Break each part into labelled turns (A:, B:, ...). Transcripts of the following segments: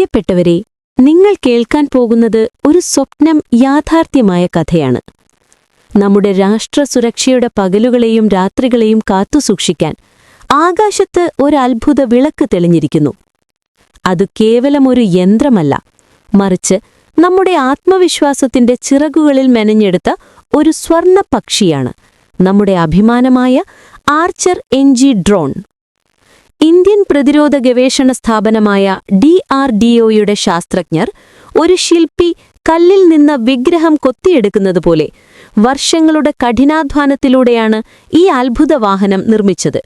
A: പ്രിയപ്പെട്ടവരെ നിങ്ങൾ കേൾക്കാൻ പോകുന്നത് ഒരു സ്വപ്നം യാഥാർത്ഥ്യമായ കഥയാണ്. നമ്മുടെ രാഷ്ട്ര സുരക്ഷയുടെ പകലുകളെയും രാത്രികളെയും കാത്തുസൂക്ഷിക്കാൻ ആകാശത്ത് ഒരു വിളക്ക് തെളിഞ്ഞിരിക്കുന്നു. അത് കേവലം ഒരു യന്ത്രമല്ല മറിച്ച് നമ്മുടെ ആത്മവിശ്വാസത്തിന്റെ ചിറകുകളിൽ മെനഞ്ഞെടുത്ത ഒരു സ്വർണ പക്ഷിയാണ് നമ്മുടെ അഭിമാനമായ ആർച്ചർ എൻജി ഡ്രോൺ. ഇന്ത്യൻ പ്രതിരോധ ഗവേഷണ സ്ഥാപനമായ ഡി ആർ ഡി ഒയുടെ ശാസ്ത്രജ്ഞർ ഒരു ശില്പി കല്ലിൽ നിന്ന് വിഗ്രഹം കൊത്തിയെടുക്കുന്നതുപോലെ വർഷങ്ങളുടെ കഠിനാധ്വാനത്തിലൂടെയാണ് ഈ അത്ഭുത വാഹനം നിർമ്മിച്ചത്.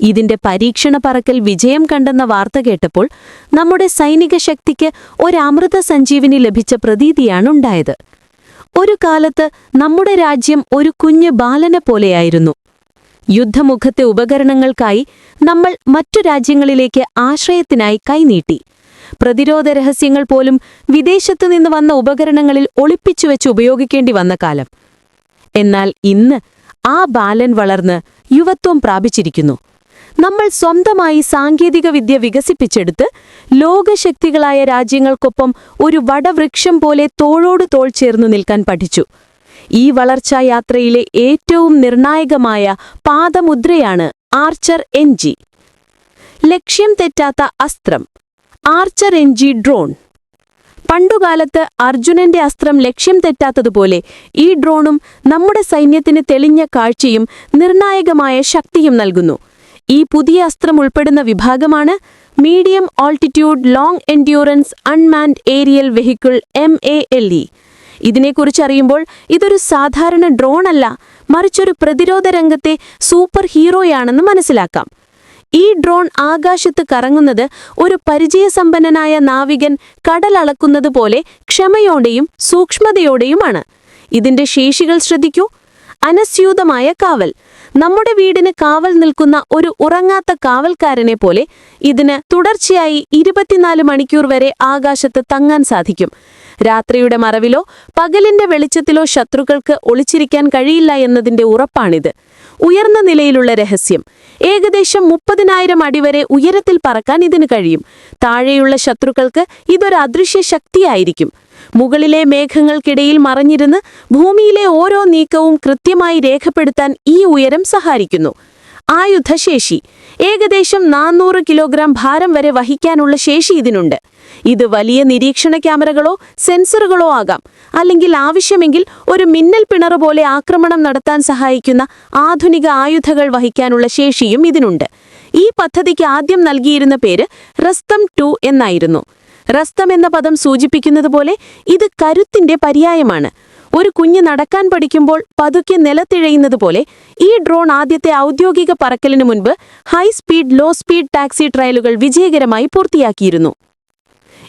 A: ഇതിന്റെ പരീക്ഷണ പറക്കൽ വിജയം കണ്ടെന്ന വാർത്ത കേട്ടപ്പോൾ നമ്മുടെ സൈനിക ശക്തിക്ക് ഒരമൃത സഞ്ജീവിനി ലഭിച്ച പ്രതീതിയാണുണ്ടായത് ഒരു കാലത്ത് നമ്മുടെ രാജ്യം ഒരു കുഞ്ഞു ബാലനെ പോലെയായിരുന്നു. യുദ്ധമുഖത്തെ ഉപകരണങ്ങൾക്കായി നമ്മൾ മറ്റു രാജ്യങ്ങളിലേക്ക് ആശ്രയത്തിനായി കൈനീട്ടി. പ്രതിരോധ രഹസ്യങ്ങൾ പോലും വിദേശത്തു നിന്ന് വന്ന ഉപകരണങ്ങളിൽ ഒളിപ്പിച്ചു വെച്ച് ഉപയോഗിക്കേണ്ടി വന്ന കാലം. എന്നാൽ ഇന്ന് ആ ബാലൻ വളർന്ന് യുവത്വം പ്രാപിച്ചിരിക്കുന്നു. നമ്മൾ സ്വന്തമായി സാങ്കേതിക വിദ്യ വികസിപ്പിച്ചെടുത്ത് ലോകശക്തികളായ രാജ്യങ്ങൾക്കൊപ്പം ഒരു വടവൃക്ഷം പോലെ തോളോട് തോൾ ചേർന്നു നിൽക്കാൻ പഠിച്ചു. ഈ വളർച്ചാ യാത്രയിലെ ഏറ്റവും നിർണായകമായ പാദമുദ്രയാണ് ആർച്ചർ എൻ ജി. ലക്ഷ്യം തെറ്റാത്ത അസ്ത്രം ആർച്ചർ എൻ ജി ഡ്രോൺ. പണ്ടുകാലത്ത് അർജുനന്റെ അസ്ത്രം ലക്ഷ്യം തെറ്റാത്തതുപോലെ ഈ ഡ്രോണും നമ്മുടെ സൈന്യത്തിന് തെളിഞ്ഞ കാഴ്ചയും നിർണായകമായ ശക്തിയും നൽകുന്നു. ഈ പുതിയ അസ്ത്രം ഉൾപ്പെടുന്ന വിഭാഗമാണ് medium altitude long endurance unmanned aerial vehicle M A L E. ഇതിനെക്കുറിച്ച് അറിയുമ്പോൾ ഇതൊരു സാധാരണ ഡ്രോൺ അല്ല മറിച്ചൊരു പ്രതിരോധ രംഗത്തെ സൂപ്പർ ഹീറോയാണെന്ന് മനസ്സിലാക്കാം. ഈ ഡ്രോൺ ആകാശത്ത് കറങ്ങുന്നത് ഒരു പരിചയസമ്പന്നനായ നാവികൻ കടലളക്കുന്നത് പോലെ ക്ഷമയോടെയും സൂക്ഷ്മതയോടെയുമാണ്. ഇതിന്റെ ശേഷികൾ ശ്രദ്ധിക്കൂ. അനസ്യൂതമായ കാവൽ. നമ്മുടെ വീടിന് കാവൽ നിൽക്കുന്ന ഒരു ഉറങ്ങാത്ത കാവൽക്കാരനെ പോലെ ഇതിന് തുടർച്ചയായി ഇരുപത്തിനാല് മണിക്കൂർ വരെ ആകാശത്ത് തങ്ങാൻ സാധിക്കും. രാത്രിയുടെ മറവിലോ പകലിന്റെ വെളിച്ചത്തിലോ ശത്രുക്കൾക്ക് ഒളിച്ചിരിക്കാൻ കഴിയില്ല എന്നതിന്റെ ഉറപ്പാണിത്. ഉയർന്ന നിലയിലുള്ള രഹസ്യം. ഏകദേശം മുപ്പതിനായിരം അടിവരെ ഉയരത്തിൽ പറക്കാൻ ഇതിന് കഴിയും. താഴെയുള്ള ശത്രുക്കൾക്ക് ഇതൊരു അദൃശ്യ ശക്തിയായിരിക്കും. മുകളിലെ മേഘങ്ങൾക്കിടയിൽ മറഞ്ഞിരുന്ന് ഭൂമിയിലെ ഓരോ നീക്കവും കൃത്യമായി രേഖപ്പെടുത്താൻ ഈ ഉയരം സഹായിക്കുന്നു. ആയുധശേഷി. ഏകദേശം നാനൂറ് കിലോഗ്രാം ഭാരം വരെ വഹിക്കാനുള്ള ശേഷി ഇതിനുണ്ട്. ഇത് വലിയ നിരീക്ഷണ ക്യാമറകളോ സെൻസറുകളോ ആകാം. അല്ലെങ്കിൽ ആവശ്യമെങ്കിൽ ഒരു മിന്നൽ പിണർ പോലെ ആക്രമണം നടത്താൻ സഹായിക്കുന്ന ആധുനിക ആയുധങ്ങൾ വഹിക്കാനുള്ള ശേഷിയും ഇതിനുണ്ട്. ഈ പദ്ധതിക്ക് ആദ്യം നൽകിയിരുന്ന പേര് റസ്തം ടു എന്നായിരുന്നു. റസ്തം എന്ന പദം സൂചിപ്പിക്കുന്നത് പോലെ ഇത് കരുത്തിന്റെ പര്യായമാണ്. ഒരു കുഞ്ഞ് നടക്കാൻ പഠിക്കുമ്പോൾ പതുക്കെ നിലത്തിഴയുന്നത് പോലെ ഈ ഡ്രോൺ ആദ്യത്തെ ഔദ്യോഗിക പറക്കലിന് മുൻപ് high speed low speed taxi ട്രയലുകൾ വിജയകരമായി പൂർത്തിയാക്കിയിരുന്നു.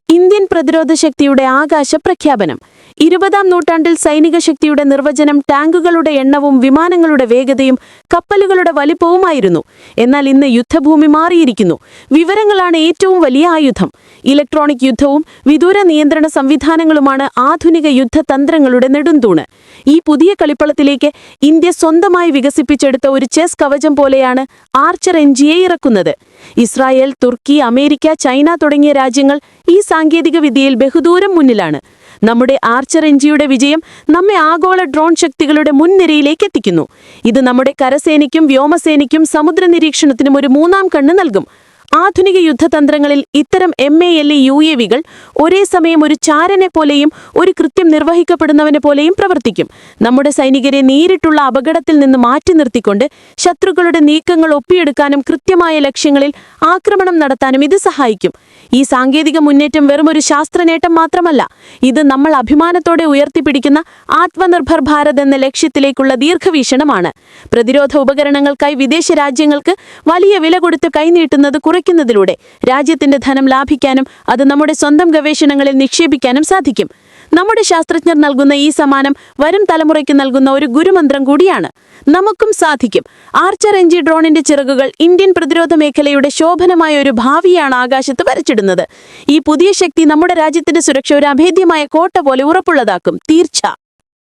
A: ഇന്ത്യൻ പ്രതിരോധ ശക്തിയുടെ ആകാശ പ്രഖ്യാപനം. ഇരുപതാം നൂറ്റാണ്ടിൽ സൈനിക ശക്തിയുടെ നിർവചനം ടാങ്കുകളുടെ എണ്ണവും വിമാനങ്ങളുടെ വേഗതയും കപ്പലുകളുടെ വലിപ്പവുമായിരുന്നു. എന്നാൽ ഇന്ന് യുദ്ധഭൂമി മാറിയിരിക്കുന്നു. വിവരങ്ങളാണ് ഏറ്റവും വലിയ ആയുധം. ഇലക്ട്രോണിക് യുദ്ധവും വിദൂര നിയന്ത്രണ സംവിധാനങ്ങളുമാണ് ആധുനിക യുദ്ധതന്ത്രങ്ങളുടെ നെടുന്തൂണ്. ഈ പുതിയ കളിപ്പളത്തിലേക്ക് ഇന്ത്യ സ്വന്തമായി വികസിപ്പിച്ചെടുത്ത ഒരു ചെസ് കവചം പോലെയാണ് ആർച്ചർ എൻജിയെ ഇറക്കുന്നത്. ഇസ്രായേൽ തുർക്കി അമേരിക്ക ചൈന തുടങ്ങിയ രാജ്യങ്ങൾ ഈ സാങ്കേതിക വിദ്യയിൽ ബഹുദൂരം മുന്നിലാണ്. നമ്മുടെ ആർച്ചർ എൻജിയുടെ വിജയം നമ്മെ ആഗോള ഡ്രോൺ ശക്തികളുടെ മുൻനിരയിലേക്ക് എത്തിക്കുന്നു. ഇത് നമ്മുടെ കരസേനയ്ക്കും വ്യോമസേനയ്ക്കും സമുദ്ര നിരീക്ഷണത്തിനും ഒരു മൂന്നാം കണ്ണ് നൽകും. ആധുനിക യുദ്ധതന്ത്രങ്ങളിൽ ഇത്തരം M A L E U A വികൾ ഒരേ സമയം ഒരു ചാരനെ പോലെയും ഒരു കൃത്യം നിർവഹിക്കപ്പെടുന്നവനെ പോലെയും പ്രവർത്തിക്കും. നമ്മുടെ സൈനികരെ നേരിട്ടുള്ള അപകടത്തിൽ നിന്ന് മാറ്റി നിർത്തിക്കൊണ്ട് ശത്രുക്കളുടെ നീക്കങ്ങൾ ഒപ്പിയെടുക്കാനും കൃത്യമായ ലക്ഷ്യങ്ങളിൽ ആക്രമണം നടത്താനും ഇത് സഹായിക്കും. ഈ സാങ്കേതിക മുന്നേറ്റം വെറും ഒരു ശാസ്ത്ര ശാസ്ത്രനേട്ടം മാത്രമല്ല ഇത് നമ്മൾ അഭിമാനത്തോടെ ഉയർത്തിപ്പിടിക്കുന്ന ആത്മനിർഭർ ഭാരത് എന്ന ലക്ഷ്യത്തിലേക്കുള്ള ദീർഘവീക്ഷണമാണ്. പ്രതിരോധ ഉപകരണങ്ങൾക്കായി വിദേശ രാജ്യങ്ങൾക്ക് വലിയ വില കൊടുത്ത് കൈനീട്ടുന്നത് കുറയ്ക്കുന്നതിലൂടെ രാജ്യത്തിന്റെ ധനം ലാഭിക്കാനും അത് നമ്മുടെ സ്വന്തം ഗവേഷണങ്ങളിൽ നിക്ഷേപിക്കാനും സാധിക്കും. നമ്മുടെ ശാസ്ത്രജ്ഞർ നൽകുന്ന ഈ സമ്മാനം വരും തലമുറയ്ക്ക് നൽകുന്ന ഒരു ഗുരുമന്ത്രം കൂടിയാണ്. നമുക്കും സാധിക്കും. ആർച്ചർ എൻജി ഡ്രോണിന്റെ ചിറകുകൾ ഇന്ത്യൻ പ്രതിരോധ മേഖലയുടെ ശോഭനമായ ഒരു ഭാവിയാണ് ആകാശത്ത് വരച്ചിടുന്നത്. ഈ പുതിയ ശക്തി നമ്മുടെ രാജ്യത്തിന്റെ സുരക്ഷ ഒരു അഭേദ്യമായ കോട്ട പോലെ ഉറപ്പുള്ളതാക്കും. തീർച്ച.